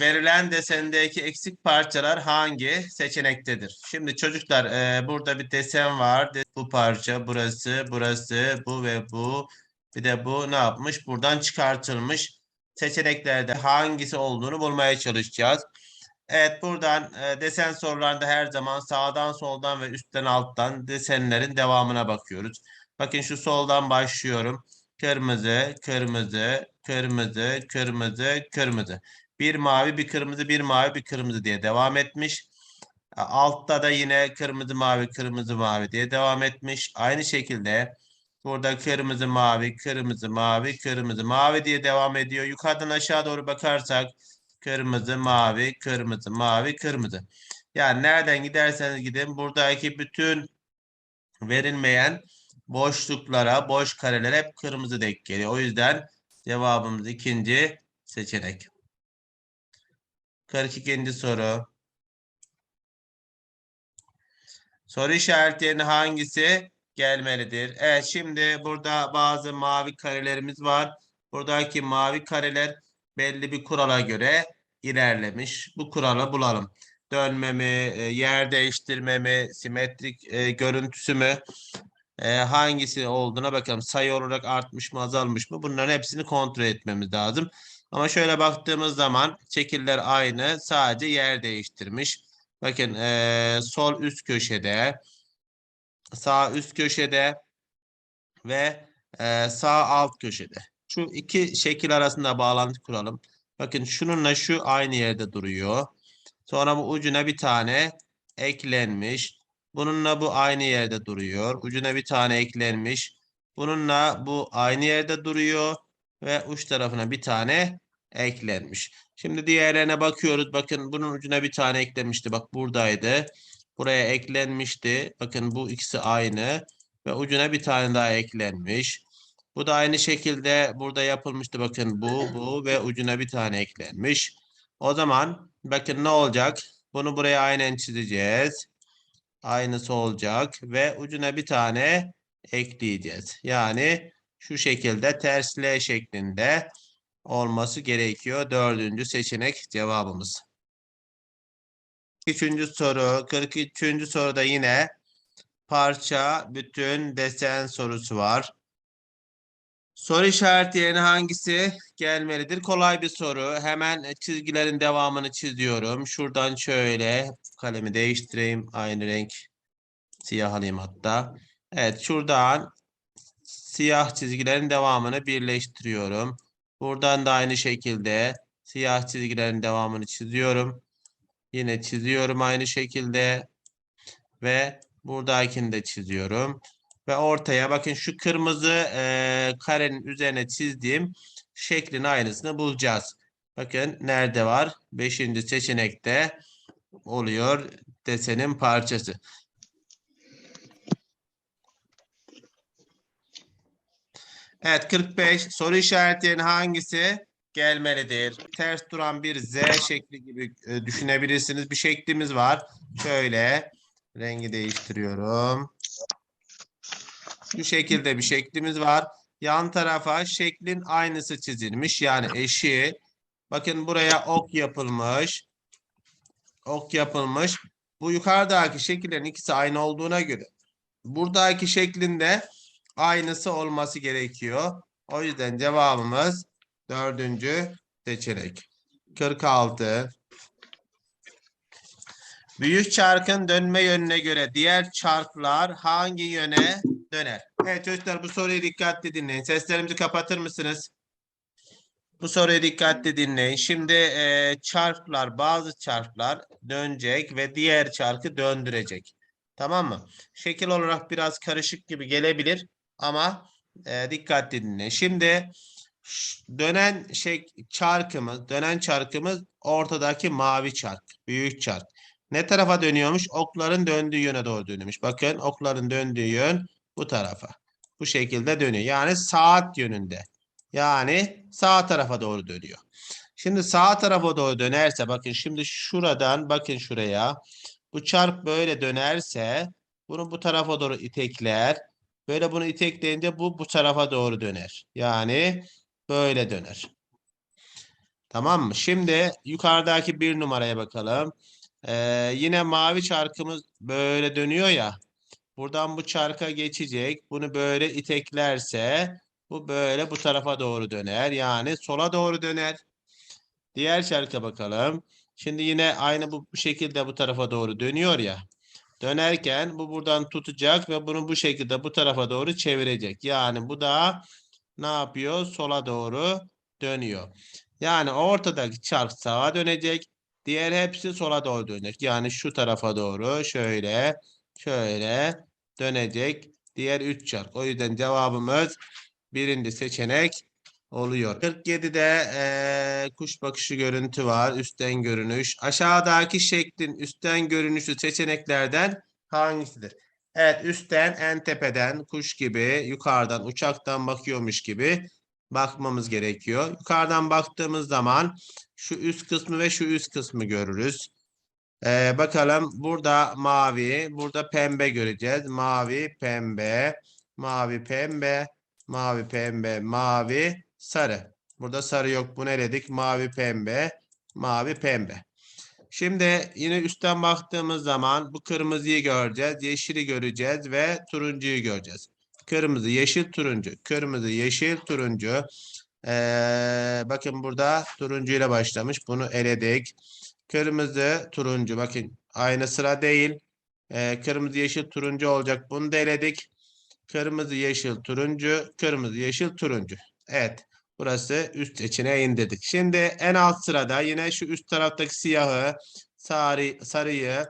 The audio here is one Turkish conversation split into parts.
verilen desendeki eksik parçalar hangi seçenektedir? Şimdi çocuklar e, burada bir desen var. Bu parça, burası, burası, bu ve bu. Bir de bu ne yapmış? Buradan çıkartılmış. Seçeneklerde hangisi olduğunu bulmaya çalışacağız. Evet buradan e, desen sorularında her zaman sağdan soldan ve üstten alttan desenlerin devamına bakıyoruz. Bakın şu soldan başlıyorum. Kırmızı, kırmızı, kırmızı, kırmızı, kırmızı. Bir mavi, bir kırmızı, bir mavi, bir kırmızı diye devam etmiş. Altta da yine kırmızı, mavi, kırmızı, mavi diye devam etmiş. Aynı şekilde burada kırmızı, mavi, kırmızı, mavi, kırmızı, mavi diye devam ediyor. Yukarıdan aşağı doğru bakarsak kırmızı, mavi, kırmızı, mavi, kırmızı. Yani nereden giderseniz gidin buradaki bütün verilmeyen boşluklara, boş karelere hep kırmızı denk geliyor. O yüzden cevabımız ikinci seçenek. 42. soru. Soru işaretlerinin hangisi gelmelidir? Evet şimdi burada bazı mavi karelerimiz var. Buradaki mavi kareler belli bir kurala göre ilerlemiş. Bu kuralı bulalım. Dönme mi, e, yer değiştirme mi, simetrik e, görüntüsü mü? E, hangisi olduğuna bakalım. Sayı olarak artmış mı, azalmış mı? Bunların hepsini kontrol etmemiz lazım. Ama şöyle baktığımız zaman şekiller aynı. Sadece yer değiştirmiş. Bakın e, sol üst köşede, sağ üst köşede ve e, sağ alt köşede. Şu iki şekil arasında bağlantı kuralım. Bakın şununla şu aynı yerde duruyor. Sonra bu ucuna bir tane eklenmiş. Bununla bu aynı yerde duruyor. Ucuna bir tane eklenmiş. Bununla bu aynı yerde duruyor. Ve uç tarafına bir tane eklenmiş. Şimdi diğerlerine bakıyoruz. Bakın bunun ucuna bir tane eklenmişti. Bak buradaydı. Buraya eklenmişti. Bakın bu ikisi aynı. Ve ucuna bir tane daha eklenmiş. Bu da aynı şekilde burada yapılmıştı. Bakın bu, bu ve ucuna bir tane eklenmiş. O zaman bakın ne olacak? Bunu buraya aynen çizeceğiz. Aynısı olacak ve ucuna bir tane ekleyeceğiz. Yani şu şekilde ters L şeklinde olması gerekiyor. Dördüncü seçenek cevabımız. 43. soru. 43. soruda yine parça, bütün, desen sorusu var. Soru işareti yerine hangisi gelmelidir? Kolay bir soru. Hemen çizgilerin devamını çiziyorum. Şuradan şöyle kalemi değiştireyim. Aynı renk siyah alayım hatta. Evet şuradan siyah çizgilerin devamını birleştiriyorum. Buradan da aynı şekilde siyah çizgilerin devamını çiziyorum. Yine çiziyorum aynı şekilde. Ve buradakini de çiziyorum. Ve ortaya bakın şu kırmızı e, karenin üzerine çizdiğim şeklin aynısını bulacağız. Bakın nerede var? Beşinci seçenekte oluyor desenin parçası. Evet 45 soru işaretlerinin hangisi gelmelidir? Ters duran bir Z şekli gibi e, düşünebilirsiniz. Bir şeklimiz var. Şöyle rengi değiştiriyorum. Şu şekilde bir şeklimiz var. Yan tarafa şeklin aynısı çizilmiş. Yani eşi. Bakın buraya ok yapılmış. Ok yapılmış. Bu yukarıdaki şekillerin ikisi aynı olduğuna göre buradaki şeklinde aynısı olması gerekiyor. O yüzden cevabımız dördüncü seçenek. 46. Büyük çarkın dönme yönüne göre diğer çarklar hangi yöne döner? Evet çocuklar bu soruyu dikkatli dinleyin. Seslerimizi kapatır mısınız? Bu soruyu dikkatli dinleyin. Şimdi e, çarklar bazı çarklar dönecek ve diğer çarkı döndürecek. Tamam mı? Şekil olarak biraz karışık gibi gelebilir ama e, dikkatli dinleyin. Şimdi dönen şey çarkımız, dönen çarkımız ortadaki mavi çark, büyük çark. Ne tarafa dönüyormuş? Okların döndüğü yöne doğru dönüyormuş. Bakın okların döndüğü yön bu tarafa. Bu şekilde dönüyor. Yani saat yönünde. Yani sağ tarafa doğru dönüyor. Şimdi sağ tarafa doğru dönerse bakın şimdi şuradan bakın şuraya. Bu çark böyle dönerse bunu bu tarafa doğru itekler. Böyle bunu itekleyince bu bu tarafa doğru döner. Yani böyle döner. Tamam mı? Şimdi yukarıdaki bir numaraya bakalım. Ee, yine mavi çarkımız böyle dönüyor ya. Buradan bu çarka geçecek. Bunu böyle iteklerse bu böyle bu tarafa doğru döner. Yani sola doğru döner. Diğer çarka bakalım. Şimdi yine aynı bu şekilde bu tarafa doğru dönüyor ya. Dönerken bu buradan tutacak ve bunu bu şekilde bu tarafa doğru çevirecek. Yani bu da ne yapıyor? Sola doğru dönüyor. Yani ortadaki çark sağa dönecek. Diğer hepsi sola doğru dönecek. Yani şu tarafa doğru şöyle şöyle dönecek. Diğer üç çark. O yüzden cevabımız birinci seçenek oluyor. 47'de eee, kuş bakışı görüntü var. Üstten görünüş. Aşağıdaki şeklin üstten görünüşü seçeneklerden hangisidir? Evet üstten en tepeden kuş gibi yukarıdan uçaktan bakıyormuş gibi bakmamız gerekiyor. Yukarıdan baktığımız zaman şu üst kısmı ve şu üst kısmı görürüz. Ee, bakalım burada mavi, burada pembe göreceğiz. Mavi, pembe, mavi, pembe, mavi, pembe, mavi, sarı. Burada sarı yok. Bu ne dedik? Mavi, pembe, mavi, pembe. Şimdi yine üstten baktığımız zaman bu kırmızıyı göreceğiz, yeşili göreceğiz ve turuncuyu göreceğiz. Kırmızı, yeşil, turuncu. Kırmızı, yeşil, turuncu. Ee, bakın burada turuncuyla başlamış. Bunu eledik. Kırmızı, turuncu. Bakın aynı sıra değil. Ee, kırmızı, yeşil, turuncu olacak. Bunu da eledik. Kırmızı, yeşil, turuncu. Kırmızı, yeşil, turuncu. Evet. Burası üst seçeneğe indirdik. Şimdi en alt sırada yine şu üst taraftaki siyahı, sarı, sarıyı,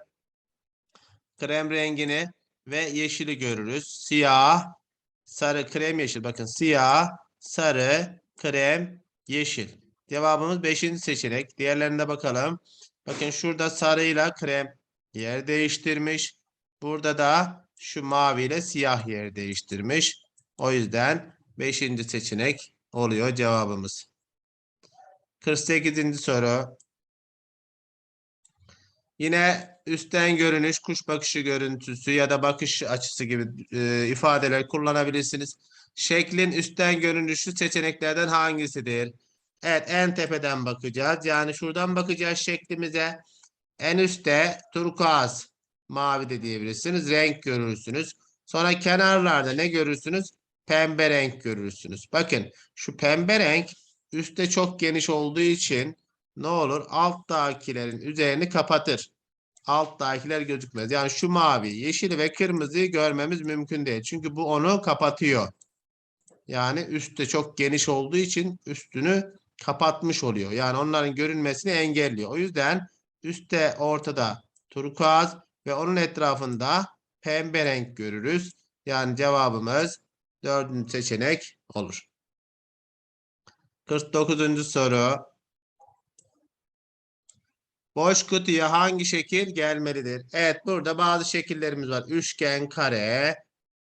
krem rengini ve yeşili görürüz. Siyah, sarı, krem, yeşil. Bakın siyah, sarı, krem, yeşil. Cevabımız 5. seçenek. Diğerlerine bakalım. Bakın şurada sarıyla krem yer değiştirmiş. Burada da şu maviyle siyah yer değiştirmiş. O yüzden 5. seçenek oluyor cevabımız. 48. soru. Yine üstten görünüş, kuş bakışı görüntüsü ya da bakış açısı gibi e, ifadeler kullanabilirsiniz. Şeklin üstten görünüşü seçeneklerden hangisidir? Evet, en tepeden bakacağız. Yani şuradan bakacağız şeklimize. En üstte turkuaz, mavi de diyebilirsiniz. Renk görürsünüz. Sonra kenarlarda ne görürsünüz? Pembe renk görürsünüz. Bakın şu pembe renk üstte çok geniş olduğu için ne olur? Alttakilerin üzerini kapatır. Alttakiler gözükmez. Yani şu mavi, yeşil ve kırmızıyı görmemiz mümkün değil. Çünkü bu onu kapatıyor. Yani üstte çok geniş olduğu için üstünü kapatmış oluyor. Yani onların görünmesini engelliyor. O yüzden üstte ortada turkuaz ve onun etrafında pembe renk görürüz. Yani cevabımız dördüncü seçenek olur. 49. soru. Boş kutuya hangi şekil gelmelidir? Evet burada bazı şekillerimiz var. Üçgen, kare,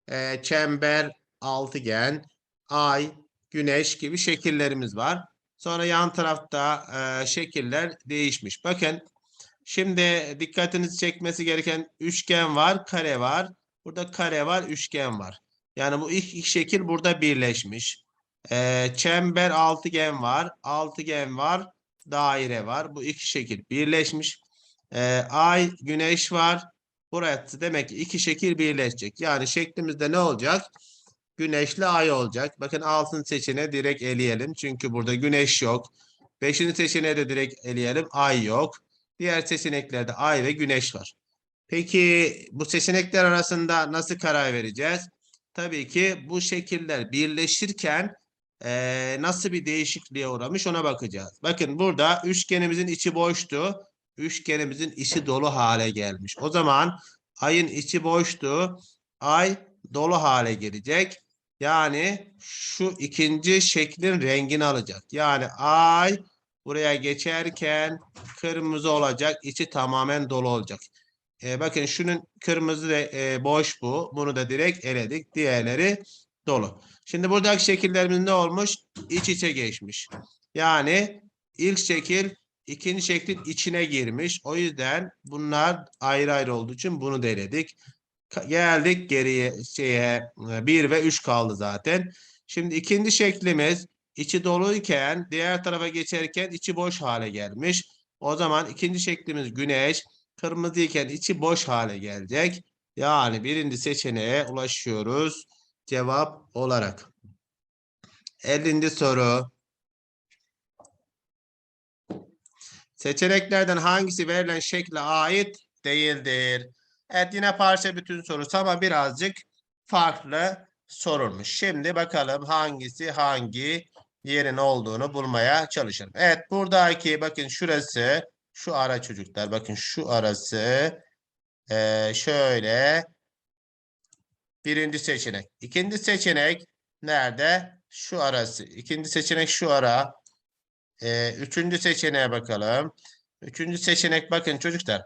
e, çember, altıgen, ay, güneş gibi şekillerimiz var. Sonra yan tarafta e, şekiller değişmiş. Bakın şimdi dikkatinizi çekmesi gereken üçgen var, kare var. Burada kare var, üçgen var. Yani bu ilk, ilk şekil burada birleşmiş. E, çember, altıgen var. Altıgen var, daire var. Bu iki şekil birleşmiş. E, ay, güneş var. Burası demek ki iki şekil birleşecek. Yani şeklimizde ne olacak? Güneşli ay olacak. Bakın altın seçeneği direkt eleyelim. Çünkü burada güneş yok. Beşinci seçeneği de direkt eleyelim. Ay yok. Diğer seçeneklerde ay ve güneş var. Peki bu seçenekler arasında nasıl karar vereceğiz? Tabii ki bu şekiller birleşirken eee, nasıl bir değişikliğe uğramış ona bakacağız. Bakın burada üçgenimizin içi boştu. Üçgenimizin içi dolu hale gelmiş. O zaman ayın içi boştu. Ay dolu hale gelecek. Yani şu ikinci şeklin rengini alacak. Yani ay buraya geçerken kırmızı olacak. içi tamamen dolu olacak. E, bakın şunun kırmızı ve e, boş bu. Bunu da direkt eledik. Diğerleri dolu. Şimdi buradaki şekillerimiz ne olmuş? İç içe geçmiş. Yani ilk şekil ikinci şeklin içine girmiş. O yüzden bunlar ayrı ayrı olduğu için bunu da eledik. Geldik geriye şeye 1 ve 3 kaldı zaten. Şimdi ikinci şeklimiz içi doluyken diğer tarafa geçerken içi boş hale gelmiş. O zaman ikinci şeklimiz güneş kırmızıyken içi boş hale gelecek. Yani birinci seçeneğe ulaşıyoruz cevap olarak. 50. soru. Seçeneklerden hangisi verilen şekle ait değildir? Evet yine parça bütün sorusu ama birazcık farklı sorulmuş. Şimdi bakalım hangisi hangi yerin olduğunu bulmaya çalışalım. Evet buradaki bakın şurası şu ara çocuklar bakın şu arası eee, şöyle birinci seçenek. İkinci seçenek nerede? Şu arası. İkinci seçenek şu ara. Eee, üçüncü seçeneğe bakalım. Üçüncü seçenek bakın çocuklar.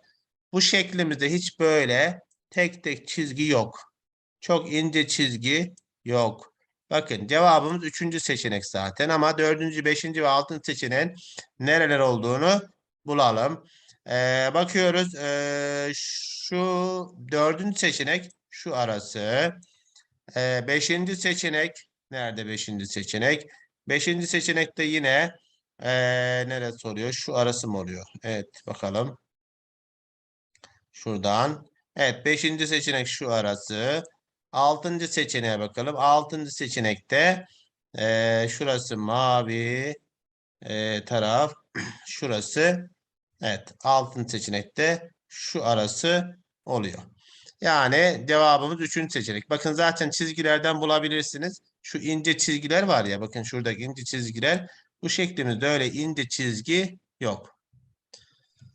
Bu şeklimizde hiç böyle tek tek çizgi yok. Çok ince çizgi yok. Bakın cevabımız üçüncü seçenek zaten ama dördüncü, beşinci ve altıncı seçeneğin nereler olduğunu bulalım. Ee, bakıyoruz. Ee, şu dördüncü seçenek şu arası. Ee, beşinci seçenek nerede beşinci seçenek? Beşinci seçenekte yine ee, neresi oluyor? Şu arası mı oluyor? Evet bakalım. Şuradan. Evet beşinci seçenek şu arası. Altıncı seçeneğe bakalım. Altıncı seçenekte eee, şurası mavi eee, taraf. Şurası evet altıncı seçenekte şu arası oluyor. Yani cevabımız üçüncü seçenek. Bakın zaten çizgilerden bulabilirsiniz. Şu ince çizgiler var ya bakın şuradaki ince çizgiler. Bu şeklimizde öyle ince çizgi yok.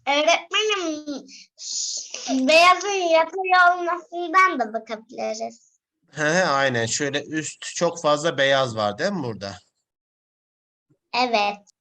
Öğretmenim beyazın yatay olmasından da bakabiliriz. He, aynen şöyle üst çok fazla beyaz var değil mi burada? Evet.